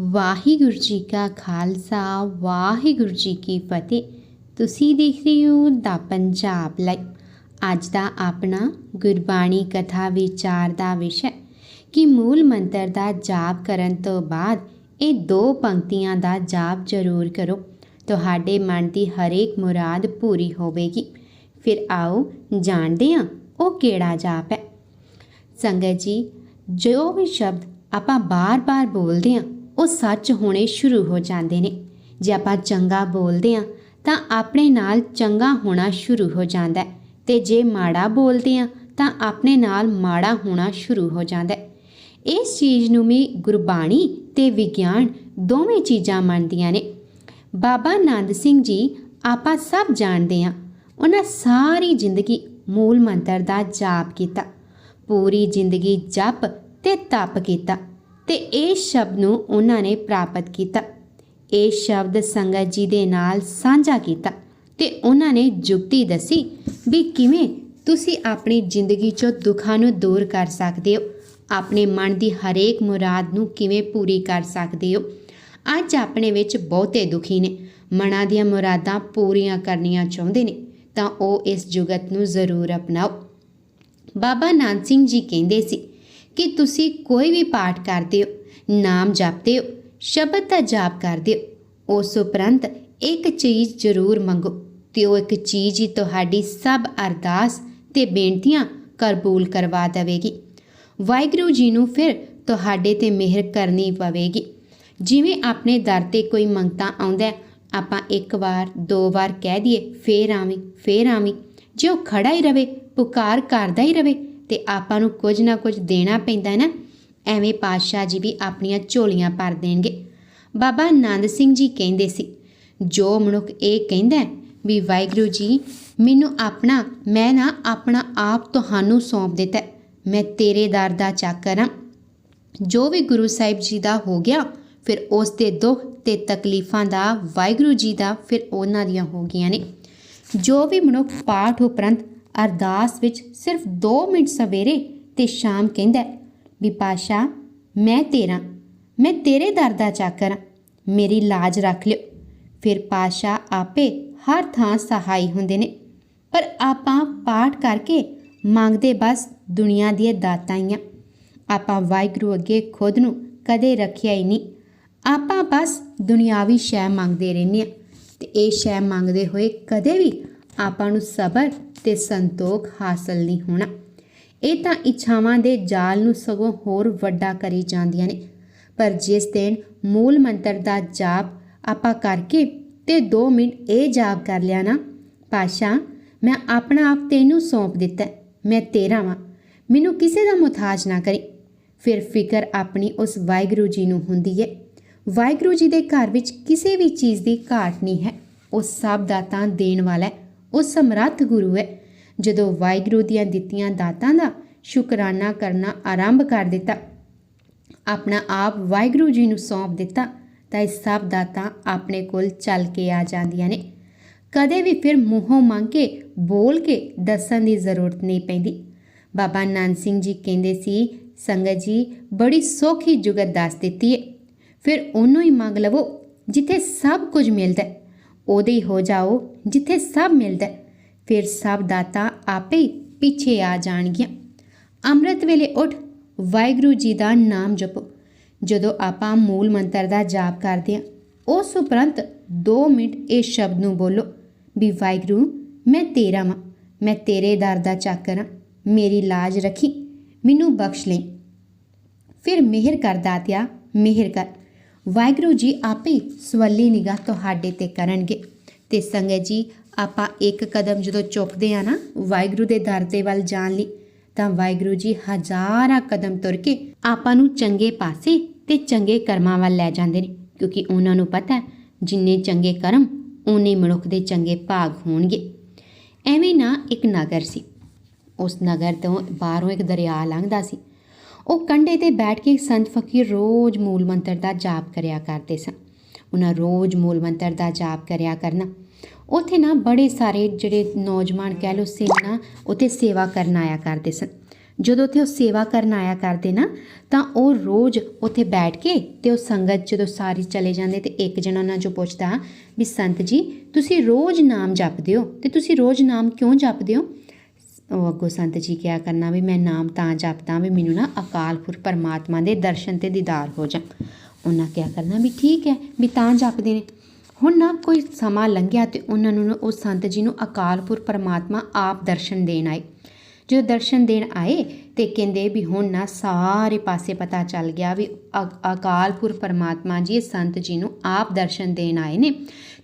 ਵਾਹਿਗੁਰੂ ਜੀ ਕਾ ਖਾਲਸਾ, ਵਾਹਿਗੁਰੂ ਜੀ ਕੀ ਫਤਿਹ। ਤੁਸੀਂ ਦੇਖ ਰਹੇ ਹੋ ਦਾ ਪੰਜਾਬ ਲਾਈਵ। ਅੱਜ ਦਾ ਆਪਣਾ ਗੁਰਬਾਣੀ ਕਥਾ ਵਿਚਾਰ ਦਾ ਵਿਸ਼ਾ ਕਿ ਮੂਲ ਮੰਤਰ ਦਾ ਜਾਪ ਕਰਨ ਤੋਂ ਬਾਅਦ ਇਹ ਦੋ ਪੰਕਤੀਆਂ ਦਾ ਜਾਪ ਜ਼ਰੂਰ ਕਰੋ। ਤੁਹਾਡੇ ਮਨ ਦੀ ਹਰੇਕ ਮੁਰਾਦ ਪੂਰੀ ਹੋਵੇਗੀ। ਫਿਰ ਆਓ ਜਾਣਦੇ ਹਾਂ ਉਹ ਕਿਹੜਾ ਜਾਪ ਹੈ। ਸੰਗਤ ਜੀ, ਜੋ ਵੀ ਸ਼ਬਦ ਆਪਾਂ ਬਾਰ-ਬਾਰ ਬੋਲਦੇ ਹਾਂ ਉਹ ਸੱਚ ਹੋਣੇ ਸ਼ੁਰੂ ਹੋ ਜਾਂਦੇ ਨੇ। ਜੇ ਆਪਾਂ ਚੰਗਾ ਬੋਲਦੇ ਹਾਂ, ਤਾਂ ਆਪਣੇ ਨਾਲ ਚੰਗਾ ਹੋਣਾ ਸ਼ੁਰੂ ਹੋ ਜਾਂਦਾ ਹੈ। ਤੇ ਜੇ ਮਾੜਾ ਬੋਲਦੇ ਹਾਂ, ਤਾਂ ਆਪਣੇ ਨਾਲ ਮਾੜਾ ਹੋਣਾ ਸ਼ੁਰੂ ਹੋ ਜਾਂਦਾ ਹੈ। ਇਸ ਚੀਜ਼ ਨੂੰ ਵੀ ਗੁਰਬਾਣੀ ਤੇ ਵਿਗਿਆਨ ਦੋਵੇਂ ਚੀਜ਼ਾਂ ਮੰਨਦੀਆਂ ਨੇ। ਬਾਬਾ ਨੰਦ ਸਿੰਘ ਜੀ ਆਪਾਂ ਸਭ ਜਾਣਦੇ ਹਾਂ, ਉਹਨਾਂ ਸਾਰੀ ਜ਼ਿੰਦਗੀ ਮੂਲ ਮੰਤਰ ਦਾ ਜਾਪ ਕੀਤਾ। ਪੂਰੀ ਜ਼ਿੰਦਗੀ ਜਪ ਤੇ ਤਪ ਕੀਤਾ। ਤੇ ਇਹ ਸ਼ਬਦ ਨੂੰ ਉਹਨਾਂ ਨੇ ਪ੍ਰਾਪਤ ਕੀਤਾ। ਇਹ ਸ਼ਬਦ ਸੰਗਤ ਜੀ ਦੇ ਨਾਲ ਸਾਂਝਾ ਕੀਤਾ ਤੇ ਉਹਨਾਂ ਨੇ ਜੁਗਤੀ ਦੱਸੀ ਵੀ ਕਿਵੇਂ ਤੁਸੀਂ ਆਪਣੀ ਜ਼ਿੰਦਗੀ 'ਚੋਂ ਦੁੱਖਾਂ ਨੂੰ ਦੂਰ ਕਰ ਸਕਦੇ ਹੋ, ਆਪਣੇ ਮਨ ਦੀ ਹਰੇਕ ਮੁਰਾਦ ਨੂੰ ਕਿਵੇਂ ਪੂਰੀ ਕਰ ਸਕਦੇ ਹੋ। ਅੱਜ ਆਪਣੇ ਵਿੱਚ ਬਹੁਤੇ ਦੁਖੀ ਨੇ, ਮਨਾਂ ਦੀਆਂ ਮੁਰਾਦਾਂ ਪੂਰੀਆਂ ਕਰਨੀਆਂ ਚਾਹੁੰਦੇ ਨੇ, ਤਾਂ ਉਹ ਇਸ ਜੁਗਤ ਨੂੰ ਜ਼ਰੂਰ ਅਪਣਾਓ। ਬਾਬਾ ਨਾਨਕ ਸਿੰਘ ਜੀ ਕਹਿੰਦੇ ਸੀ ਕਿ ਤੁਸੀਂ ਕੋਈ ਵੀ ਪਾਠ ਕਰਦੇ ਹੋ, ਨਾਮ ਜਪਦੇ ਹੋ, ਸ਼ਬਦ ਦਾ ਜਾਪ ਕਰਦੇ ਹੋ, ਉਸ ਉਪਰੰਤ ਇੱਕ ਚੀਜ਼ ਜ਼ਰੂਰ ਮੰਗੋ ਤੇ ਉਹ ਇੱਕ ਚੀਜ਼ ਹੀ ਤੁਹਾਡੀ ਸਭ ਅਰਦਾਸ ਤੇ ਬੇਨਤੀਆਂ ਕਬੂਲ ਕਰਵਾ ਦੇਵੇਗੀ। ਵਾਹਿਗੁਰੂ ਜੀ ਨੂੰ ਫਿਰ ਤੁਹਾਡੇ ਤੇ ਮਿਹਰ ਕਰਨੀ ਪਵੇਗੀ। ਜਿਵੇਂ ਆਪਣੇ ਦਰ ਤੇ ਕੋਈ ਮੰਗਤਾ ਆਉਂਦਾ ਆਪਾਂ ਇੱਕ ਵਾਰ, ਦੋ ਵਾਰ ਕਹਿ ਦਈਏ, ਫੇਰ ਆਵੀਂ ਫੇਰ ਆਵੀਂ। ਜੇ ਉਹ ਖੜਾ ਹੀ ਰਵੇ, ਪੁਕਾਰ ਕਰਦਾ ਹੀ ਰਵੇ ਤੇ ਆਪਾਂ ਨੂੰ ਕੁਝ ਨਾ ਕੁਝ ਦੇਣਾ ਪੈਂਦਾ ਹੈ ਨਾ, ਐਵੇਂ ਪਾਤਸ਼ਾਹ ਜੀ ਵੀ ਆਪਣੀਆਂ ਝੋਲੀਆਂ ਭਰ ਦੇਣਗੇ। ਬਾਬਾ ਆਨੰਦ ਸਿੰਘ ਜੀ ਕਹਿੰਦੇ ਸੀ, ਜੋ ਮਨੁੱਖ ਇਹ ਕਹਿੰਦਾ ਵੀ ਵਾਹਿਗੁਰੂ ਜੀ, ਮੈਨੂੰ ਆਪਣਾ, ਮੈਂ ਨਾ ਆਪਣਾ ਆਪ ਤੁਹਾਨੂੰ ਸੌਂਪ ਦਿੱਤਾ ਮੈਂ ਤੇਰੇ ਦਰ ਦਾ ਚਾਕਰ ਹਾਂ। ਜੋ ਵੀ ਗੁਰੂ ਸਾਹਿਬ ਜੀ ਦਾ ਹੋ ਗਿਆ, ਫਿਰ ਉਸ ਦੇ ਦੁੱਖ ਤੇ ਤਕਲੀਫਾਂ ਦਾ ਵਾਹਿਗੁਰੂ ਜੀ ਦਾ ਫਿਰ ਉਹਨਾਂ ਦੀਆਂ ਹੋ ਗਈਆਂ ਨੇ। ਜੋ ਵੀ ਮਨੁੱਖ ਪਾਠ ਉਪਰੰਤ ਅਰਦਾਸ ਵਿੱਚ ਸਿਰਫ 2 ਮਿੰਟ ਸਵੇਰੇ ਤੇ ਸ਼ਾਮ ਕਹਿੰਦਾ, ਵੀ ਪਾਸ਼ਾ, ਮੈਂ ਤੇਰਾ, ਮੈਂ ਤੇਰੇ ਦਰ ਦਾ ਚਾਕਰ ਹਾਂ ਮੇਰੀ ਲਾਜ ਰੱਖ ਲਿਓ। ਫਿਰ ਪਾਸ਼ਾ ਆਪੇ ਹਰ ਥਾਂ ਸਹਾਈ ਹੁੰਦੇ ਨੇ, ਪਰ ਆਪਾਂ ਪਾਠ ਕਰਕੇ ਮੰਗਦੇ ਬਸ ਦੁਨੀਆ ਦੀਆਂ ਦਾਤਾਂ ਹੀ ਆ। ਆਪਾਂ ਵਾਹਿਗੁਰੂ ਅੱਗੇ ਖੁਦ ਨੂੰ ਕਦੇ ਰੱਖਿਆ ਹੀ ਨਹੀਂ। ਆਪਾਂ ਬਸ ਦੁਨਿਆਵੀ ਸ਼ੈ ਮੰਗਦੇ ਰਹਿੰਦੇ ਆ ਤੇ ਇਹ ਸ਼ੈ ਮੰਗਦੇ ਹੋਏ ਕਦੇ ਵੀ ਆਪਾਂ ਨੂੰ ਸਬਰ ਤੇ ਸੰਤੋਖ ਹਾਸਲ ਨਹੀਂ ਹੋਣਾ। ਇਹ ਤਾਂ ਇੱਛਾਵਾਂ ਦੇ ਜਾਲ ਨੂੰ ਸਗੋਂ ਹੋਰ ਵੱਡਾ ਕਰੀ ਜਾਂਦੀਆਂ ਨੇ। ਪਰ ਜਿਸ ਦਿਨ ਮੂਲ ਮੰਤਰ ਦਾ ਜਾਪ ਆਪਾਂ ਕਰਕੇ ਤੇ 2 ਮਿੰਟ ਇਹ ਜਾਪ ਕਰ ਲਿਆ ਨਾ, ਪਾਸ਼ਾ, ਮੈਂ ਆਪਣਾ ਆਪ ਤੈਨੂੰ ਸੌਂਪ ਦਿੱਤਾ ਮੈਂ ਤੇਰਾ ਵਾਂ। ਮੈਨੂੰ ਕਿਸੇ ਦਾ ਮੁਤਾਜ ਨਾ ਕਰੀ। ਫਿਰ ਫਿਕਰ ਆਪਣੀ ਉਸ ਵਾਹਿਗੁਰੂ ਜੀ ਨੂੰ ਹੁੰਦੀ ਹੈ। ਵਾਹਿਗੁਰੂ ਜੀ ਦੇ ਘਰ ਵਿੱਚ ਕਿਸੇ ਵੀ ਚੀਜ਼ ਦੀ ਘਾਟ ਨਹੀਂ ਹੈ। ਉਹ ਸਭ ਦਾਤਾਂ ਦੇਣ ਵਾਲਾ ਹੈ। ਉਹ ਸਮਰੱਥ ਗੁਰੂ ਹੈ। ਜਦੋਂ ਵਾਹਿਗੁਰੂ ਦੀਆਂ ਦਿੱਤੀਆਂ ਦਾਤਾਂ ਦਾ ਸ਼ੁਕਰਾਨਾ ਕਰਨਾ ਆਰੰਭ ਕਰ ਦਿੱਤਾ, ਆਪਣਾ ਆਪ ਵਾਹਿਗੁਰੂ ਜੀ ਨੂੰ ਸੌਂਪ ਦਿੱਤਾ, ਤਾਂ ਇਹ ਸਭ ਦਾਤਾਂ ਆਪਣੇ ਕੋਲ ਚੱਲ ਕੇ ਆ ਜਾਂਦੀਆਂ ਨੇ। ਕਦੇ ਵੀ ਫਿਰ ਮੂੰਹੋਂ ਮੰਗ ਕੇ, ਬੋਲ ਕੇ ਦੱਸਣ ਦੀ ਜ਼ਰੂਰਤ ਨਹੀਂ ਪੈਂਦੀ। ਬਾਬਾ ਨਾਨਕ ਸਿੰਘ ਜੀ ਕਹਿੰਦੇ ਸੀ, ਸੰਗਤ ਜੀ, ਬੜੀ ਸੌਖੀ ਜੁਗਤ ਦੱਸ ਦਿੱਤੀ ਹੈ। ਫਿਰ ਉਹਨੂੰ ਹੀ ਮੰਗ ਲਵੋ, ਜਿੱਥੇ ਸਭ ਕੁਝ ਮਿਲਦਾ ਹੈ। ਉਹਦੇ ਹੀ ਹੋ ਜਾਓ, ਜਿੱਥੇ ਸਭ ਮਿਲਦਾ ਫਿਰ ਸਭ ਦਾਤਾ ਆਪੇ ਪਿੱਛੇ ਆ ਜਾਣਗੀਆਂ। ਅੰਮ੍ਰਿਤ ਵੇਲੇ ਉੱਠ ਵਾਹਿਗੁਰੂ ਜੀ ਦਾ ਨਾਮ ਜਪੋ। ਜਦੋਂ ਆਪਾਂ ਮੂਲ ਮੰਤਰ ਦਾ ਜਾਪ ਕਰਦੇ ਹਾਂ, ਉਸ ਉਪਰੰਤ 2 ਮਿੰਟ ਇਹ ਸ਼ਬਦ ਨੂੰ ਬੋਲੋ ਵੀ, ਵਾਹਿਗੁਰੂ, ਮੈਂ ਤੇਰਾ ਵਾਂ। ਮੈਂ ਤੇਰੇ ਦਰ ਦਾ ਚਾਕਰ ਹਾਂ। ਮੇਰੀ ਲਾਜ ਰੱਖੀ। ਮੈਨੂੰ ਬਖਸ਼ ਲਈ ਫਿਰ ਮਿਹਰ ਕਰ ਦਾਤਿਆ, ਮਿਹਰ ਕਰ। ਵਾਹਿਗੁਰੂ ਜੀ ਆਪੇ ਸਵੱਲੀ ਨਿਗਾਹ ਤੁਹਾਡੇ ਤੇ ਕਰਨਗੇ। ਤੇ ਸੰਗਤ ਜੀ, ਆਪਾਂ ਇੱਕ ਕਦਮ ਜਦੋਂ ਚੁੱਕਦੇ ਆ ਨਾ, ਵਾਹਿਗੁਰੂ ਦੇ ਦਰ ਦੇ ਵੱਲ ਜਾਣ ਲਈ, ਤਾਂ ਵਾਹਿਗੁਰੂ ਜੀ ਹਜ਼ਾਰਾਂ ਕਦਮ ਤੁਰ ਕੇ ਆਪਾਂ ਨੂੰ ਚੰਗੇ ਪਾਸੇ ਤੇ ਚੰਗੇ ਕਰਮਾਂ ਵੱਲ ਲੈ ਜਾਂਦੇ ਨੇ। ਕਿਉਂਕਿ ਉਹਨਾਂ ਨੂੰ ਪਤਾ ਜਿੰਨੇ ਚੰਗੇ ਕਰਮ ਉਨੇ ਮਨੁੱਖ ਦੇ ਚੰਗੇ ਭਾਗ ਹੋਣਗੇ। ਐਵੇਂ ਨਾ ਇੱਕ ਨਗਰ ਸੀ। ਉਸ ਨਗਰ ਤੋਂ ਬਾਹਰੋਂ ਇੱਕ ਦਰਿਆ ਲੰਘਦਾ ਸੀ। ਉਹ ਕੰਢੇ ਤੇ ਬੈਠ ਕੇ ਸੰਤ ਫਕੀਰ ਰੋਜ਼ ਮੂਲ ਮੰਤਰ ਦਾ ਜਾਪ ਕਰਿਆ ਕਰਦੇ ਸਨ। ਉਹਨਾਂ ਰੋਜ਼ ਮੂਲ ਮੰਤਰ ਦਾ ਜਾਪ ਕਰਿਆ ਕਰਨਾ। ਉੱਥੇ ਨਾ ਬੜੇ ਸਾਰੇ ਜਿਹੜੇ ਨੌਜਵਾਨ ਕਹਿ ਲੋ ਸਿੰਘ ਨਾ ਉੱਥੇ ਸੇਵਾ ਕਰਨ ਆਇਆ ਕਰਦੇ ਸਨ। ਜਦੋਂ ਉੱਥੇ ਉਹ ਸੇਵਾ ਕਰਨ ਆਇਆ ਕਰਦੇ ਨਾ, ਤਾਂ ਉਹ ਰੋਜ਼ ਉੱਥੇ ਬੈਠ ਕੇ ਤੇ ਉਹ ਸੰਗਤ ਜਦੋਂ ਸਾਰੀ ਚਲੇ ਜਾਂਦੇ ਤੇ ਇੱਕ ਜਣਾ ਉਹਨਾਂ ਚੋਂ ਪੁੱਛਦਾ, ਵੀ ਸੰਤ ਜੀ, ਤੁਸੀਂ ਰੋਜ਼ ਨਾਮ ਜਪਦੇ ਹੋ ਤੇ ਤੁਸੀਂ ਰੋਜ਼ ਨਾਮ ਕਿਉਂ ਜਪਦੇ ਹੋ? ਉਹ ਅੱਗੋਂ ਸੰਤ ਜੀ ਕਿਹਾ ਕਰਨਾ ਵੀ ਮੈਂ ਨਾਮ ਤਾਂ ਜਪਦਾ ਵੀ ਮੈਨੂੰ ਨਾ ਅਕਾਲ ਪੁਰਖ ਪਰਮਾਤਮਾ ਦੇ ਦਰਸ਼ਨ ਤੇ ਦੀਦਾਰ ਹੋ ਜਾ। ਉਹਨਾਂ ਕਿਹਾ ਕਰਨਾ ਵੀ ਠੀਕ ਹੈ, ਵੀ ਤਾਂ ਜਪਦੇ ਨੇ। ਹੁਣ ਨਾ ਕੋਈ ਸਮਾਂ ਲੰਘਿਆ ਤੇ ਉਹਨਾਂ ਨੂੰ ਨਾ ਉਹ ਸੰਤ ਜੀ ਨੂੰ ਅਕਾਲ ਪੁਰਖ ਪਰਮਾਤਮਾ ਆਪ ਦਰਸ਼ਨ ਦੇਣ ਆਏ। ਜਦੋਂ ਦਰਸ਼ਨ ਦੇਣ ਆਏ ਤੇ ਕਹਿੰਦੇ ਵੀ ਹੁਣ ਨਾ ਸਾਰੇ ਪਾਸੇ ਪਤਾ ਚੱਲ ਗਿਆ ਵੀ ਅ- ਅਕਾਲ ਪੁਰਖ ਪਰਮਾਤਮਾ ਜੀ ਇਹ ਸੰਤ ਜੀ ਨੂੰ ਆਪ ਦਰਸ਼ਨ ਦੇਣ ਆਏ ਨੇ।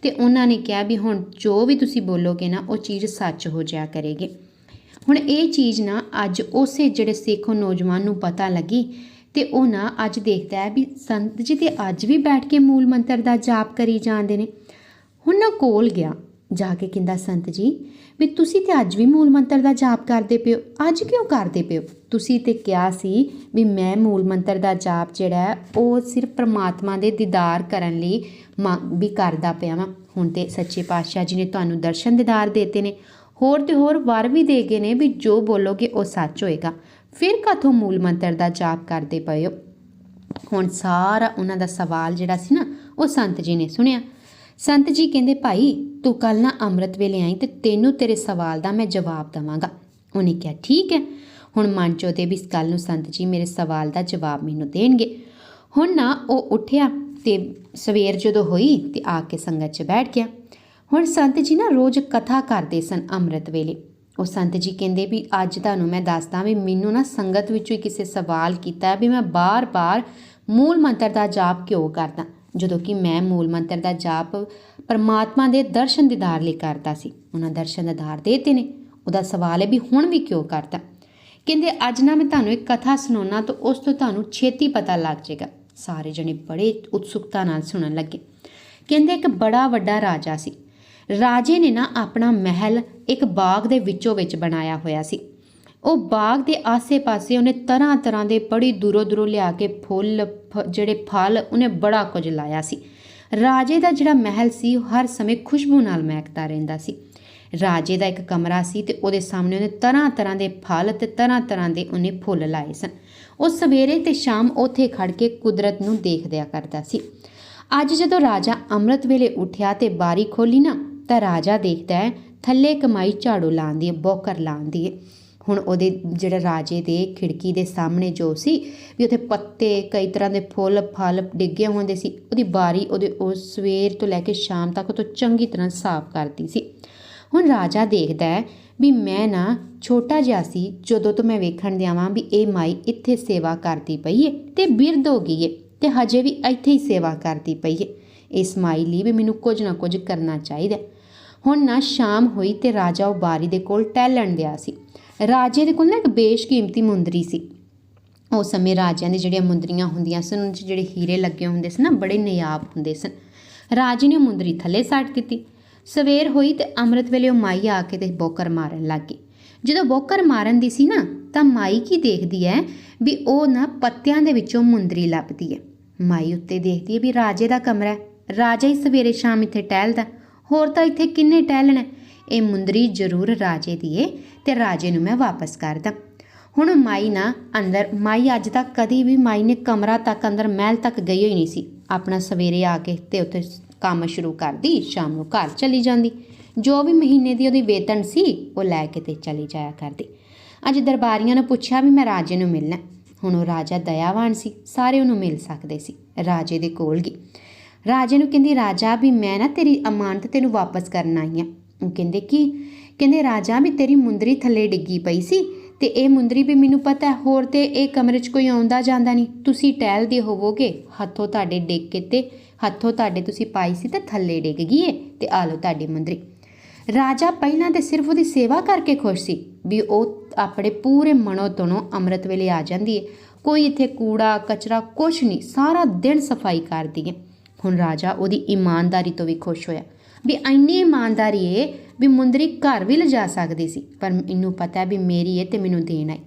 ਤੇ ਉਹਨਾਂ ਨੇ ਕਿਹਾ ਵੀ ਹੁਣ ਜੋ ਵੀ ਤੁਸੀਂ ਬੋਲੋਗੇ ਨਾ, ਉਹ ਚੀਜ਼ ਸੱਚ ਹੋ ਜਾਇਆ ਕਰੇਗੀ। ਹੁਣ ਇਹ ਚੀਜ਼ ਨਾ ਅੱਜ ਉਸੇ ਜਿਹੜੇ ਸਿੱਖ ਨੌਜਵਾਨ ਨੂੰ ਪਤਾ ਲੱਗੀ ਤੇ ਉਹ ਨਾ ਅੱਜ ਦੇਖਦਾ ਹੈ ਵੀ ਸੰਤ ਜੀ ਤੇ ਅੱਜ ਵੀ ਬੈਠ ਕੇ ਮੂਲ ਮੰਤਰ ਦਾ ਜਾਪ ਕਰੀ ਜਾਂਦੇ ਨੇ। ਹੁਣ ਨਾ ਕੋਲ ਗਿਆ, ਜਾ ਕੇ ਕਹਿੰਦਾ, ਸੰਤ ਜੀ, ਵੀ ਤੁਸੀਂ ਤੇ ਅੱਜ ਵੀ ਮੂਲ ਮੰਤਰ ਦਾ ਜਾਪ ਕਰਦੇ ਪਿਓ ਅੱਜ ਕਿਉਂ ਕਰਦੇ ਪਿਓ ਤੁਸੀਂ ਤੇ ਕਿਹਾ ਸੀ ਵੀ ਮੈਂ ਮੂਲ ਮੰਤਰ ਦਾ ਜਾਪ ਜਿਹੜਾ ਹੈ, ਉਹ ਸਿਰਫ ਪ੍ਰਮਾਤਮਾ ਦੇ ਦੀਦਾਰ ਕਰਨ ਲਈ ਮਾ- ਵੀ ਕਰਦਾ ਪਿਆ ਵਾਂ। ਹੁਣ ਤੇ ਸੱਚੇ ਪਾਤਸ਼ਾਹ ਜੀ ਨੇ ਤੁਹਾਨੂੰ ਦਰਸ਼ਨ ਦੀਦਾਰ ਦੇਤੇ ਨੇ। ਹੋਰ ਤੇ ਹੋਰ ਵਾਰ ਵੀ ਦੇ ਗਏ ਨੇ ਵੀ ਜੋ ਬੋਲੋਗੇ ਉਹ ਸੱਚ ਹੋਏਗਾ। ਫਿਰ ਕਾਥੋਂ ਮੂਲ ਮੰਤਰ ਦਾ ਜਾਪ ਕਰਦੇ ਪਏ ਹੋ? ਹੁਣ ਸਾਰਾ ਉਹਨਾਂ ਦਾ ਸਵਾਲ ਜਿਹੜਾ ਸੀ ਨਾ, ਉਹ ਸੰਤ ਜੀ ਨੇ ਸੁਣਿਆ। ਸੰਤ ਜੀ ਕਹਿੰਦੇ, ਭਾਈ, ਤੂੰ ਕੱਲ ਨਾ ਅੰਮ੍ਰਿਤ ਵੇਲੇ ਆਈ ਤੇ ਤੈਨੂੰ ਤੇਰੇ ਸਵਾਲ ਦਾ ਮੈਂ ਜਵਾਬ ਦਵਾਂਗਾ। ਉਹਨੇ ਕਿਹਾ, ਠੀਕ ਹੈ। ਹੁਣ ਮਨ ਚੋਂ ਤੇ ਵੀ ਇਸ ਗੱਲ ਨੂੰ ਸੰਤ ਜੀ ਮੇਰੇ ਸਵਾਲ ਦਾ ਜਵਾਬ ਮੈਨੂੰ ਦੇਣਗੇ। ਹੁਣ ਨਾ ਉਹ ਉੱਠਿਆ ਤੇ ਸਵੇਰ ਜਦੋਂ ਹੋਈ ਤੇ ਆ ਕੇ ਸੰਗਤ 'ਚ ਬੈਠ ਗਿਆ। ਹੁਣ ਸੰਤ ਜੀ ਨਾ ਰੋਜ਼ ਕਥਾ ਕਰਦੇ ਸਨ ਅੰਮ੍ਰਿਤ ਵੇਲੇ। ਉਹ ਸੰਤ ਜੀ ਕਹਿੰਦੇ ਵੀ ਅੱਜ ਤੁਹਾਨੂੰ ਮੈਂ ਦੱਸਦਾ ਵੀ ਮੈਨੂੰ ਨਾ ਸੰਗਤ ਵਿੱਚੋਂ ਹੀ ਕਿਸੇ ਸਵਾਲ ਕੀਤਾ ਵੀ ਮੈਂ ਬਾਰ-ਬਾਰ ਮੂਲ ਮੰਤਰ ਦਾ ਜਾਪ ਕਿਉਂ ਕਰਦਾ? ਜਦੋਂ ਕਿ ਮੈਂ ਮੂਲ ਮੰਤਰ ਦਾ ਜਾਪ ਪਰਮਾਤਮਾ ਦੇ ਦਰਸ਼ਨ ਦੀਦਾਰ ਲਈ ਕਰਦਾ ਸੀ। ਉਹਨਾਂ ਦਰਸ਼ਨ ਦੀਦਾਰ ਦੇਤੇ ਨੇ। ਉਹਦਾ ਸਵਾਲ ਹੈ ਵੀ ਹੁਣ ਵੀ ਕਿਉਂ ਕਰਦਾ? ਕਹਿੰਦੇ, ਅੱਜ ਨਾ ਮੈਂ ਤੁਹਾਨੂੰ ਇੱਕ ਕਥਾ ਸੁਣਾਉਣਾ ਤਾਂ ਉਸ ਤੋਂ ਤੁਹਾਨੂੰ ਛੇਤੀ ਪਤਾ ਲੱਗ ਜਾਏਗਾ। ਸਾਰੇ ਜਣੇ ਬੜੇ ਉਤਸੁਕਤਾ ਨਾਲ ਸੁਣਨ ਲੱਗੇ। ਕਹਿੰਦੇ, ਇੱਕ ਬੜਾ ਵੱਡਾ ਰਾਜਾ ਸੀ। ਰਾਜੇ ਨੇ ਨਾ ਆਪਣਾ ਮਹਿਲ ਇੱਕ ਬਾਗ ਦੇ ਵਿੱਚੋਂ ਵਿੱਚ ਬਣਾਇਆ ਹੋਇਆ ਸੀ। ਉਹ ਬਾਗ ਦੇ ਆਸੇ-ਪਾਸੇ ਉਹਨੇ ਤਰ੍ਹਾਂ ਤਰ੍ਹਾਂ ਦੇ ਬੜੀ ਦੂਰੋਂ ਦੂਰੋਂ ਲਿਆ ਕੇ ਫੁੱਲ, ਫ- ਜਿਹੜੇ ਫਲ, ਉਹਨੇ ਬੜਾ ਕੁਝ ਲਾਇਆ ਸੀ। ਰਾਜੇ ਦਾ ਜਿਹੜਾ ਮਹਿਲ ਸੀ, ਉਹ ਹਰ ਸਮੇਂ ਖੁਸ਼ਬੂ ਨਾਲ ਮਹਿਕਦਾ ਰਹਿੰਦਾ ਸੀ। ਰਾਜੇ ਦਾ ਇੱਕ ਕਮਰਾ ਸੀ ਤੇ ਉਹਦੇ ਸਾਹਮਣੇ ਉਹਨੇ ਤਰ੍ਹਾਂ ਤਰ੍ਹਾਂ ਦੇ ਫਲ ਤੇ ਤਰ੍ਹਾਂ ਤਰ੍ਹਾਂ ਦੇ ਉਹਨੇ ਫੁੱਲ ਲਾਏ ਸਨ। ਉਹ ਸਵੇਰੇ ਤੇ ਸ਼ਾਮ ਉੱਥੇ ਖੜ ਕੇ ਕੁਦਰਤ ਨੂੰ ਦੇਖਦਿਆ ਕਰਦਾ ਸੀ। ਅੱਜ ਜਦੋਂ ਰਾਜਾ ਅੰਮ੍ਰਿਤ ਵੇਲੇ ਉੱਠਿਆ ਤੇ ਬਾਰੀ ਖੋਲੀ ਨਾ ਤਾਂ ਰਾਜਾ ਦੇਖਦਾ ਹੈ, ਥੱਲੇ ਕਮਾਈ ਝਾੜੂ ਲਾਉਣ ਦੀ, ਬੋਕਰ ਲਾਉਂਦੀ ਹੈ ਹੁਣ ਉਹਦੇ ਜਿਹੜਾ ਰਾਜੇ ਦੇ ਖਿੜਕੀ ਦੇ ਸਾਹਮਣੇ ਜੋ ਸੀ, ਵੀ ਉੱਥੇ ਪੱਤੇ, ਕਈ ਤਰ੍ਹਾਂ ਦੇ ਫੁੱਲ, ਫਲ ਡਿੱਗੇ ਹੁੰਦੇ ਸੀ, ਉਹਦੀ ਬਾਰੀ ਉਹਦੇ ਉਹ ਸਵੇਰ ਤੋਂ ਲੈ ਕੇ ਸ਼ਾਮ ਤੱਕ ਉਹ ਤੋਂ ਚੰਗੀ ਤਰ੍ਹਾਂ ਸਾਫ਼ ਕਰਦੀ ਸੀ। ਹੁਣ ਰਾਜਾ ਦੇਖਦਾ ਹੈ ਵੀ ਮੈਂ ਨਾ ਛੋਟਾ ਜਿਹਾ ਸੀ, ਜਦੋਂ ਤੋਂ ਮੈਂ ਵੇਖਣ ਦਿਆਵਾਂ ਵੀ ਇਹ ਮਾਈ ਇੱਥੇ ਸੇਵਾ ਕਰਦੀ ਪਈ ਏ ਤੇ ਬਿਰਧ ਹੋ ਗਈ ਏ ਤੇ ਹਜੇ ਵੀ ਇੱਥੇ ਹੀ ਸੇਵਾ ਕਰਦੀ ਪਈ ਏ। ਇਸ ਮਾਈ ਲਈ ਵੀ ਮੈਨੂੰ ਕੁਝ ਨਾ ਕੁਝ ਕਰਨਾ ਚਾਹੀਦਾ। ਹੁਣ ਨਾ ਸ਼ਾਮ ਹੋਈ ਤੇ ਰਾਜਾ ਉਹ ਬਾਰੀ ਦੇ ਕੋਲ ਟਹਿਲਣ ਗਿਆ ਸੀ। ਰਾਜੇ ਦੇ ਕੋਲ ਨਾ ਇੱਕ ਬੇਸ਼ਕੀਮਤੀ ਮੁੰਦਰੀ ਸੀ। ਉਸ ਸਮੇਂ ਰਾਜਿਆਂ ਦੇ ਜਿਹੜੀਆਂ ਮੁੰਦਰੀਆਂ ਹੁੰਦੀਆਂ ਸਨ ਉਹਨਾਂ 'ਚ ਜਿਹੜੇ ਹੀਰੇ ਲੱਗੇ ਹੁੰਦੇ ਸਨ ਨਾ, ਬੜੇ ਨਿਆਬ ਹੁੰਦੇ ਸਨ। ਰਾਜੇ ਨੇ ਉਹ ਮੁੰਦਰੀ ਥੱਲੇ ਸੱਟ ਦਿੱਤੀ। ਸਵੇਰ ਹੋਈ ਤੇ ਅੰਮ੍ਰਿਤ ਵੇਲੇ ਉਹ ਮਾਈ ਆ ਕੇ ਤੇ ਬੋਕਰ ਮਾਰਨ ਲੱਗ ਗਈ। ਜਦੋਂ ਬੋਕਰ ਮਾਰਨ ਦੀ ਸੀ ਨਾ, ਤਾਂ ਮਾਈ ਕੀ ਦੇਖਦੀ ਹੈ ਵੀ ਉਹ ਨਾ ਪੱਤਿਆਂ ਦੇ ਵਿੱਚੋਂ ਮੁੰਦਰੀ ਲੱਭਦੀ ਹੈ ਮਾਈ ਉੱਤੇ ਦੇਖਦੀ ਹੈ ਵੀ ਰਾਜੇ ਦਾ ਕਮਰਾ ਹੈ ਰਾਜਾ ਹੀ ਸਵੇਰੇ ਸ਼ਾਮ ਇੱਥੇ ਟਹਿਲਦਾ। ਹੋਰ ਤਾਂ ਇੱਥੇ ਕਿੰਨੇ ਟਹਿਲਣਾ? ਹੈ? ਇਹ ਮੁੰਦਰੀ ਜ਼ਰੂਰ ਰਾਜੇ ਦੀ ਏ, ਤੇ ਰਾਜੇ ਨੂੰ ਮੈਂ ਵਾਪਸ ਕਰਦਾ ਹੁਣ ਮਾਈ ਨਾ ਅੰਦਰ, ਮਾਈ ਅੱਜ ਤੱਕ ਕਦੀ ਵੀ ਮਾਈ ਨੇ ਕਮਰਾ ਤੱਕ ਅੰਦਰ ਮਹਿਲ ਤੱਕ ਗਈ ਹੋਈ ਨਹੀਂ ਸੀ। ਆਪਣਾ ਸਵੇਰੇ ਆ ਕੇ ਤੇ ਉੱਥੇ ਕੰਮ ਸ਼ੁਰੂ ਕਰਦੀ, ਸ਼ਾਮ ਨੂੰ ਘਰ ਚਲੀ ਜਾਂਦੀ। ਜੋ ਵੀ ਮਹੀਨੇ ਦੀ ਉਹਦੀ ਵੇਤਨ ਸੀ, ਉਹ ਲੈ ਕੇ ਤੇ ਚਲੀ ਜਾਇਆ ਕਰਦੀ। ਅੱਜ ਦਰਬਾਰੀਆਂ ਨੇ ਪੁੱਛਿਆ ਵੀ ਮੈਂ ਰਾਜੇ ਨੂੰ ਮਿਲਣਾ। ਹੁਣ ਉਹ ਰਾਜਾ ਦਇਆਵਾਨ ਸੀ, ਸਾਰੇ ਉਹਨੂੰ ਮਿਲ ਸਕਦੇ ਸੀ। ਰਾਜੇ ਦੇ ਕੋਲ ਗਈ। ਰਾਜੇ ਨੂੰ ਕਹਿੰਦੀ, ਰਾਜਾ, ਵੀ ਮੈਂ ਨਾ ਤੇਰੀ ਅਮਾਨਤ ਤੈਨੂੰ ਵਾਪਸ ਕਰਨ ਆਈ ਆ। ਉਹ ਕਹਿੰਦੇ, ਕੀ? ਕਹਿੰਦੇ, ਰਾਜਾ, ਵੀ ਤੇਰੀ ਮੁੰਦਰੀ ਥੱਲੇ ਡਿੱਗੀ ਪਈ ਸੀ ਤੇ ਇਹ ਮੁੰਦਰੀ ਵੀ ਮੈਨੂੰ ਪਤਾ ਹੈ, ਹੋਰ ਤੇ ਇਹ ਕਮਰੇ 'ਚ ਕੋਈ ਆਉਂਦਾ ਜਾਂਦਾ ਨਹੀਂ। ਤੁਸੀਂ ਟਹਿਲਦੇ ਹੋਵੋਗੇ, ਹੱਥੋਂ ਤੁਹਾਡੇ ਡਿੱਗ ਕੇ ਤੇ ਹੱਥੋਂ ਤੁਹਾਡੇ ਤੁਸੀਂ ਪਾਈ ਸੀ ਤੇ ਥੱਲੇ ਡਿੱਗ ਗਈ ਏ ਤੇ ਆ ਲਓ ਤੁਹਾਡੀ ਮੁੰਦਰੀ। ਰਾਜਾ ਪਹਿਲਾਂ ਤੇ ਸਿਰਫ ਉਹਦੀ ਸੇਵਾ ਕਰਕੇ ਖੁਸ਼ ਸੀ ਵੀ ਉਹ ਆਪਣੇ ਪੂਰੇ ਮਨੋ ਤਨੋਂ ਅੰਮ੍ਰਿਤ ਵੇਲੇ ਆ ਜਾਂਦੀ ਹੈ ਕੋਈ ਇੱਥੇ ਕੂੜਾ, ਕਚਰਾ ਕੁਛ ਨਹੀਂ, ਸਾਰਾ ਦਿਨ ਸਫ਼ਾਈ ਕਰਦੀ ਹੈ ਹੁਣ ਰਾਜਾ ਉਹਦੀ ਇਮਾਨਦਾਰੀ ਤੋਂ ਵੀ ਖੁਸ਼ ਹੋਇਆ। ਵੀ ਇੰਨੀ ਇਮਾਨਦਾਰੀ ਏ ਵੀ ਮੁੰਦਰੀ ਘਰ ਵੀ ਲਿਜਾ ਸਕਦੀ ਸੀ, ਪਰ ਇਹਨੂੰ ਪਤਾ ਵੀ ਮੇਰੀ ਏ ਤੇ ਮੈਨੂੰ ਦੇਣ ਹੈ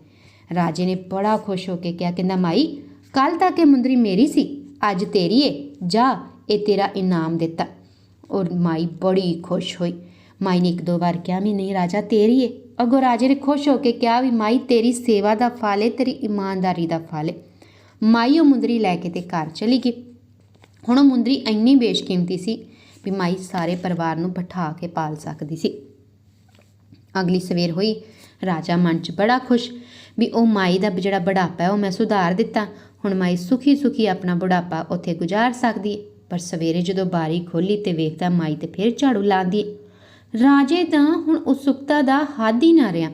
ਰਾਜੇ ਨੇ ਬੜਾ ਖੁਸ਼ ਹੋ ਕੇ ਕਿਹਾ, ਕਹਿੰਦਾ, ਮਾਈ ਕੱਲ ਤੱਕ ਇਹ ਮੁੰਦਰੀ ਮੇਰੀ ਸੀ, ਅੱਜ ਤੇਰੀ ਏ, ਜਾ, ਇਹ ਤੇਰਾ ਇਨਾਮ ਦਿੱਤਾ। ਔਰ ਮਾਈ ਬੜੀ ਖੁਸ਼ ਹੋਈ। ਮਾਈ ਨੇ ਇੱਕ ਦੋ ਵਾਰ ਕਿਹਾ, ਵੀ ਨਹੀਂ ਰਾਜਾ, ਤੇਰੀ ਏ। ਅੱਗੋਂ ਰਾਜੇ ਨੇ ਖੁਸ਼ ਹੋ ਕੇ ਕਿਹਾ, ਵੀ ਮਾਈ, ਤੇਰੀ ਸੇਵਾ ਦਾ ਫਲ ਏ, ਤੇਰੀ ਇਮਾਨਦਾਰੀ ਦਾ ਫਲ ਏ। ਮਾਈ ਉਹ ਮੁੰਦਰੀ ਲੈ ਕੇ ਤੇ ਘਰ ਚਲੀ ਗਈ। ਹੁਣ ਉਹ ਮੁੰਦਰੀ ਇੰਨੀ ਬੇਸ਼ਕੀਮਤੀ ਸੀ ਵੀ ਮਾਈ ਸਾਰੇ ਪਰਿਵਾਰ ਨੂੰ ਬਿਠਾ ਕੇ ਪਾਲ ਸਕਦੀ ਸੀ। ਅਗਲੀ ਸਵੇਰ ਹੋਈ, ਰਾਜਾ ਮਨ 'ਚ ਬੜਾ ਖੁਸ਼ ਵੀ ਉਹ ਮਾਈ ਦਾ ਜਿਹੜਾ ਬੁਢਾਪਾ ਹੈ ਉਹ ਮੈਂ ਸੁਧਾਰ ਦਿੱਤਾ। ਹੁਣ ਮਾਈ ਸੁਖੀ ਸੁਖੀ ਆਪਣਾ ਬੁਢਾਪਾ ਉੱਥੇ ਗੁਜ਼ਾਰ ਸਕਦੀ ਹੈ। ਪਰ ਸਵੇਰੇ ਜਦੋਂ ਬਾਰੀ ਖੋਲੀ ਤੇ ਵੇਖਦਾ ਮਾਈ ਤੇ ਫਿਰ ਝਾੜੂ ਲਾਉਂਦੀ ਹੈ। ਰਾਜੇ ਤਾਂ ਹੁਣ ਉਤਸੁਕਤਾ ਦਾ ਹੱਦ ਹੀ ਨਾ ਰਿਹਾ।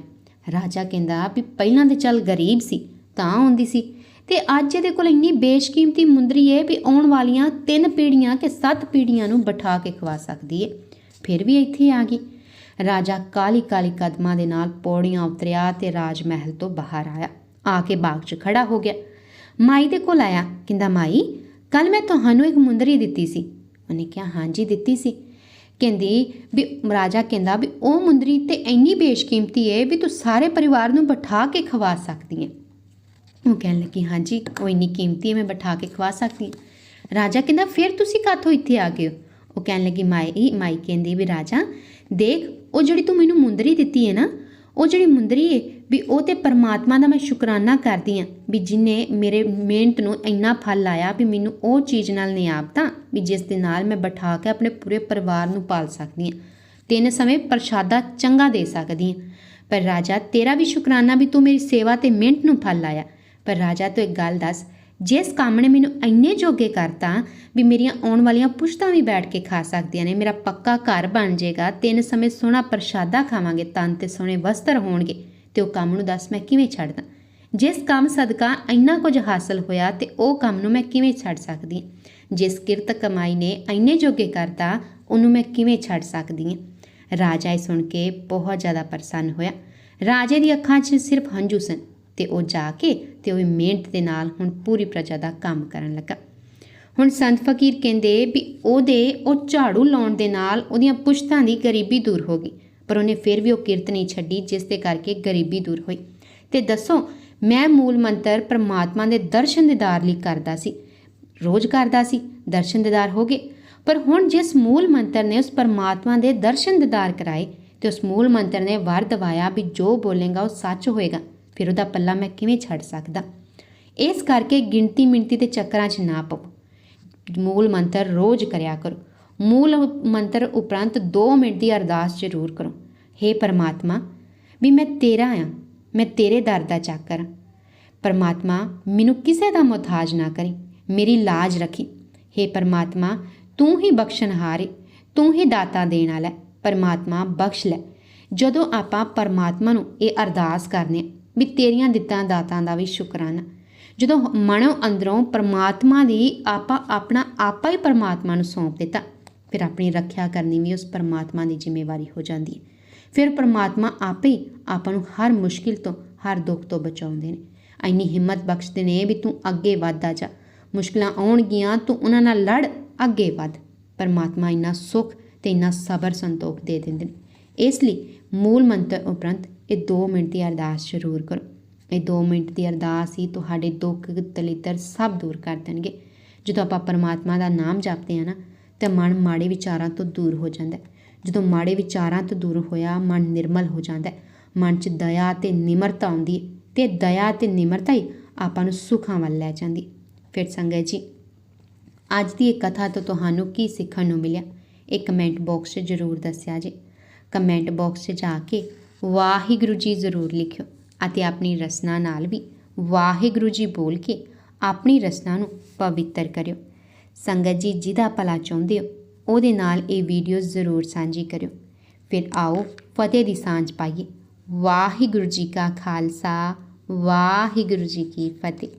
ਰਾਜਾ ਕਹਿੰਦਾ ਵੀ ਪਹਿਲਾਂ ਤੇ ਚੱਲ ਗਰੀਬ ਸੀ, ਤਾਂ ਆਉਂਦੀ ਸੀ। ਤੇ ਅੱਜ ਇਹਦੇ ਕੋਲ ਇੰਨੀ ਬੇਸ਼ਕੀਮਤੀ ਮੁੰਦਰੀ ਹੈ ਵੀ ਆਉਣ ਵਾਲੀਆਂ ਤਿੰਨ ਪੀੜ੍ਹੀਆਂ ਕਿ ਸੱਤ ਪੀੜ੍ਹੀਆਂ ਨੂੰ ਬਿਠਾ ਕੇ ਖਵਾ ਸਕਦੀ ਹੈ ਫਿਰ ਵੀ ਇੱਥੇ ਆ ਗਈ। ਰਾਜਾ ਕਾਲੀ ਕਾਲੀ ਕਦਮਾਂ ਦੇ ਨਾਲ ਪੌੜੀਆਂ ਉਤਰਿਆ ਤੇ ਰਾਜ ਮਹਿਲ ਤੋਂ ਬਾਹਰ ਆਇਆ। ਆ ਕੇ ਬਾਗ 'ਚ ਖੜਾ ਹੋ ਗਿਆ। ਮਾਈ ਦੇ ਕੋਲ ਆਇਆ। ਕਹਿੰਦਾ, ਮਾਈ ਕੱਲ ਮੈਂ ਤੁਹਾਨੂੰ ਇੱਕ ਮੁੰਦਰੀ ਦਿੱਤੀ ਸੀ। ਉਹਨੇ ਕਿਹਾ ਹਾਂਜੀ ਦਿੱਤੀ ਸੀ। ਕਹਿੰਦੀ ਵੀ, ਰਾਜਾ ਕਹਿੰਦਾ ਵੀ, ਉਹ ਮੁੰਦਰੀ ਤੇ ਇੰਨੀ ਬੇਸ਼ਕੀਮਤੀ ਹੈ ਵੀ ਤੂੰ ਸਾਰੇ ਪਰਿਵਾਰ ਨੂੰ ਬਿਠਾ ਕੇ ਖਵਾ ਸਕਦੀ ਹੈ ਉਹ ਕਹਿਣ ਲੱਗੀ, ਹਾਂਜੀ, ਉਹ ਇੰਨੀ ਕੀਮਤੀ ਹੈ, ਮੈਂ ਬਿਠਾ ਕੇ ਖਵਾ ਸਕਦੀ ਹਾਂ। ਰਾਜਾ ਕਹਿੰਦਾ, ਫਿਰ ਤੁਸੀਂ ਕਾਹਤੋਂ ਇੱਥੇ ਆ ਗਏ ਹੋ? ਉਹ ਕਹਿਣ ਲੱਗੀ ਮਾਈ ਮਾਈ ਕਹਿੰਦੀ ਵੀ, ਰਾਜਾ, ਦੇਖ, ਉਹ ਜਿਹੜੀ ਤੂੰ ਮੈਨੂੰ ਮੁੰਦਰੀ ਦਿੱਤੀ ਹੈ ਨਾ, ਉਹ ਜਿਹੜੀ ਮੁੰਦਰੀ ਹੈ, ਵੀ ਉਹ ਤੇ ਪਰਮਾਤਮਾ ਦਾ ਮੈਂ ਸ਼ੁਕਰਾਨਾ ਕਰਦੀ ਹਾਂ, ਵੀ ਜਿਨੇ ਮੇਰੇ ਮਿਹਨਤ ਨੂੰ ਇੰਨਾ ਫਲ ਲਾਇਆ, ਵੀ ਮੈਨੂੰ ਉਹ ਚੀਜ਼ ਨਾਲ ਨਿਆਬਤਾ ਵੀ ਜਿਸ ਦੇ ਨਾਲ ਮੈਂ ਬਿਠਾ ਕੇ ਆਪਣੇ ਪੂਰੇ ਪਰਿਵਾਰ ਨੂੰ ਪਾਲ ਸਕਦੀ ਹਾਂ। ਤਿੰਨ ਸਮੇਂ ਪ੍ਰਸ਼ਾਦਾ ਚੰਗਾ ਦੇ ਸਕਦੀ ਹਾਂ। ਪਰ ਰਾਜਾ, ਤੇਰਾ ਵੀ ਸ਼ੁਕਰਾਨਾ ਵੀ ਤੂੰ ਮੇਰੀ ਸੇਵਾ ਤੇ ਮਿਹਨਤ ਨੂੰ ਫਲ ਲਾਇਆ। ਪਰ ਰਾਜਾ ਤੂੰ ਇੱਕ ਗੱਲ ਦੱਸ ਜਿਸ ਕੰਮ ਨੇ ਮੈਨੂੰ ਇੰਨੇ ਜੋਗੇ ਕਰਤਾ ਵੀ ਮੇਰੀਆਂ ਆਉਣ ਵਾਲੀਆਂ ਪੁਸ਼ਤਾਂ ਵੀ ਬੈਠ ਕੇ ਖਾ ਸਕਦੀਆਂ ਨੇ, ਮੇਰਾ ਪੱਕਾ ਘਰ ਬਣ ਜਾਏਗਾ, ਤਿੰਨ ਸਮੇਂ ਸੋਹਣਾ ਪ੍ਰਸ਼ਾਦਾ ਖਾਵਾਂਗੇ, ਤਨ ਤੇ ਸੋਹਣੇ ਵਸਤਰ ਹੋਣਗੇ, ਤੇ ਉਹ ਕੰਮ ਨੂੰ ਦੱਸ ਮੈਂ ਕਿਵੇਂ ਛੱਡਦਾ? ਜਿਸ ਕੰਮ ਸਦਕਾ ਇੰਨਾ ਕੁਝ ਹਾਸਲ ਹੋਇਆ ਤੇ ਉਹ ਕੰਮ ਨੂੰ ਮੈਂ ਕਿਵੇਂ ਛੱਡ ਸਕਦੀ ਹਾਂ? ਜਿਸ ਕਿਰਤ ਕਮਾਈ ਨੇ ਇੰਨੇ ਜੋਗੇ ਕਰਤਾ, ਉਹਨੂੰ ਮੈਂ ਕਿਵੇਂ ਛੱਡ ਸਕਦੀ ਹਾਂ? ਰਾਜਾ ਇਹ ਸੁਣ ਕੇ ਬਹੁਤ ਜ਼ਿਆਦਾ ਪ੍ਰਸੰਨ ਹੋਇਆ। ਰਾਜੇ ਦੀ ਅੱਖਾਂ 'ਚ ਸਿਰਫ ਹੰਝੂ ਸਨ। ਤੇ ਉਹ ਜਾ ਕੇ ਤੇ ਉਹ ਮਿਹਨਤ ਦੇ ਨਾਲ ਹੁਣ ਪੂਰੀ ਪ੍ਰਜਾ ਦਾ ਕੰਮ ਕਰਨ ਲੱਗਾ। ਹੁਣ ਸੰਤ ਫਕੀਰ ਕਹਿੰਦੇ ਵੀ ਉਹਦੇ, ਉਹ ਝਾੜੂ ਲਾਉਣ ਦੇ ਨਾਲ ਉਹਦੀਆਂ ਪੁਸ਼ਤਾਂ ਦੀ ਗਰੀਬੀ ਦੂਰ ਹੋ ਗਈ, ਪਰ ਉਹਨੇ ਫਿਰ ਵੀ ਉਹ ਕਿਰਤ ਨਹੀਂ ਛੱਡੀ, ਜਿਸ ਦੇ ਕਰਕੇ ਗਰੀਬੀ ਦੂਰ ਹੋਈ। ਤੇ ਦੱਸੋ, ਮੈਂ ਮੂਲ ਮੰਤਰ ਪ੍ਰਮਾਤਮਾ ਦੇ ਦਰਸ਼ਨ ਦੀਦਾਰ ਲਈ ਕਰਦਾ ਸੀ, ਰੋਜ਼ ਕਰਦਾ ਸੀ, ਦਰਸ਼ਨ ਦੀਦਾਰ ਹੋ ਗਏ, ਪਰ ਹੁਣ ਜਿਸ ਮੂਲ ਮੰਤਰ ਨੇ ਉਸ ਪਰਮਾਤਮਾ ਦੇ ਦਰਸ਼ਨ ਦੀਦਾਰ ਕਰਾਏ, ਤੇ ਉਸ ਮੂਲ ਮੰਤਰ ਨੇ ਵਰ ਦਵਾਇਆ ਵੀ ਜੋ ਬੋਲੇਗਾ ਉਹ ਸੱਚ ਹੋਏਗਾ। ਫਿਰ ਉਹਦਾ ਪੱਲਾ ਮੈਂ ਕਿਵੇਂ ਛੱਡ ਸਕਦਾ? ਇਸ ਕਰਕੇ ਗਿਣਤੀ ਮਿੰਤੀ ਦੇ ਚੱਕਰਾਂ 'ਚ ਨਾ ਪਵੋ। ਮੂਲ ਮੰਤਰ ਰੋਜ਼ ਕਰਿਆ ਕਰੋ। ਮੂਲ ਮੰਤਰ ਉਪਰੰਤ 2 ਮਿੰਟ ਦੀ ਅਰਦਾਸ ਜ਼ਰੂਰ ਕਰੋ। हे ਪਰਮਾਤਮਾ, ਵੀ ਮੈਂ ਤੇਰਾ ਆ, ਮੈਂ ਤੇਰੇ ਦਰ ਦਾ ਚਾਕਰ ਹਾਂ ਪਰਮਾਤਮਾ, ਮੈਨੂੰ ਕਿਸੇ ਦਾ ਮੁਹਤਾਜ ਨਾ ਕਰੇ, ਮੇਰੀ ਲਾਜ ਰੱਖੀ। हे ਪਰਮਾਤਮਾ, ਤੂੰ ਹੀ ਬਖਸ਼ਣਹਾਰ ਏ ਤੂੰ ਹੀ ਦਾਤਾ ਦੇਣ ਵਾਲਾ ਹੈ। ਪਰਮਾਤਮਾ, ਬਖਸ਼ ਲੈ। ਜਦੋਂ ਆਪਾਂ ਪਰਮਾਤਮਾ ਨੂੰ ਇਹ ਅਰਦਾਸ ਕਰਨੇ ਆ ਵੀ ਤੇਰੀਆਂ ਦਿੱਤਾਂ ਦਾਤਾਂ ਦਾ ਵੀ ਸ਼ੁਕਰਾਨਾ ਜਦੋਂ ਮਨੋਂ ਅੰਦਰੋਂ ਪਰਮਾਤਮਾ ਦੀ ਆਪਾਂ ਆਪਣਾ ਆਪਾ ਹੀ ਪਰਮਾਤਮਾ ਨੂੰ ਸੌਂਪ ਦਿੱਤਾ, ਫਿਰ ਆਪਣੀ ਰੱਖਿਆ ਕਰਨੀ ਵੀ ਉਸ ਪਰਮਾਤਮਾ ਦੀ ਜ਼ਿੰਮੇਵਾਰੀ ਹੋ ਜਾਂਦੀ ਹੈ। ਫਿਰ ਪਰਮਾਤਮਾ ਆਪੇ ਆਪਾਂ ਨੂੰ ਹਰ ਮੁਸ਼ਕਿਲ ਤੋਂ, ਹਰ ਦੁੱਖ ਤੋਂ ਬਚਾਉਂਦੇ ਨੇ। ਇੰਨੀ ਹਿੰਮਤ ਬਖਸ਼ਦੇ ਨੇ ਵੀ ਤੂੰ ਅੱਗੇ ਵੱਧਦਾ ਜਾ। ਮੁਸ਼ਕਲਾਂ ਆਉਣਗੀਆਂ, ਤੂੰ ਉਹਨਾਂ ਨਾਲ ਲੜ, ਅੱਗੇ ਵੱਧ। ਪਰਮਾਤਮਾ ਇੰਨਾ ਸੁੱਖ ਤੇ ਇੰਨਾ ਸਬਰ ਸੰਤੋਖ ਦੇ ਦਿੰਦੇ ਨੇ। ਇਸ ਲਈ ਮੂਲ ਮੰਤਰ ਉਪਰੰਤ ਇਹ 2 ਮਿੰਟ ਦੀ ਅਰਦਾਸ ਜ਼ਰੂਰ ਕਰੋ। ਇਹ 2 ਮਿੰਟ ਦੀ ਅਰਦਾਸ ਹੀ ਤੁਹਾਡੇ ਦੁੱਖ, ਦਲਿੱਦਰ ਸਭ ਦੂਰ ਕਰ ਦੇਣਗੇ। ਜਦੋਂ ਆਪਾਂ ਪਰਮਾਤਮਾ ਦਾ ਨਾਮ ਜਪਦੇ ਆ ਨਾ, ਤਾਂ ਮਨ ਮਾੜੇ ਵਿਚਾਰਾਂ ਤੋਂ ਦੂਰ ਹੋ ਜਾਂਦਾ ਹੈ। ਜਦੋਂ ਮਾੜੇ ਵਿਚਾਰਾਂ ਤੋਂ ਦੂਰ ਹੋਇਆ, ਮਨ ਨਿਰਮਲ ਹੋ ਜਾਂਦਾ ਹੈ। ਮਨ 'ਚ ਦਇਆ ਤੇ ਨਿਮਰਤਾ ਆਉਂਦੀ ਹੈ ਤੇ ਦਇਆ ਤੇ ਨਿਮਰਤਾ ਹੀ ਆਪਾਂ ਨੂੰ ਸੁੱਖਾਂ ਵੱਲ ਲੈ ਜਾਂਦੀ ਫਿਰ ਸੰਗਤ ਜੀ, ਅੱਜ ਦੀ ਇਹ ਕਥਾ ਤੋਂ ਤੁਹਾਨੂੰ ਕੀ ਸਿੱਖਣ ਨੂੰ ਮਿਲਿਆ? ਇਹ ਕਮੈਂਟ ਬਾਕਸ 'ਚ ਜ਼ਰੂਰ ਦੱਸਿਆ ਜੇ। ਕਮੈਂਟ ਬਾਕਸ 'ਚ ਜਾ ਕੇ ਵਾਹਿਗੁਰੂ ਜੀ ਜ਼ਰੂਰ ਲਿਖਿਓ ਅਤੇ ਆਪਣੀ ਰਸਨਾ ਨਾਲ ਵੀ ਵਾਹਿਗੁਰੂ ਜੀ ਬੋਲ ਕੇ ਆਪਣੀ ਰਸਨਾ ਨੂੰ ਪਵਿੱਤਰ ਕਰਿਓ। ਸੰਗਤ ਜੀ ਜਿਹਦਾ ਭਲਾ ਚਾਹੁੰਦੇ ਹੋ, ਉਹਦੇ ਨਾਲ ਇਹ ਵੀਡੀਓ ਜ਼ਰੂਰ ਸਾਂਝੀ ਕਰਿਓ। ਫਿਰ ਆਓ ਫਤਿਹ ਦੀ ਸਾਂਝ ਪਾਈਏ। ਵਾਹਿਗੁਰੂ ਜੀ ਕਾ ਖਾਲਸਾ, ਵਾਹਿਗੁਰੂ ਜੀ ਕੀ ਫਤਿਹ।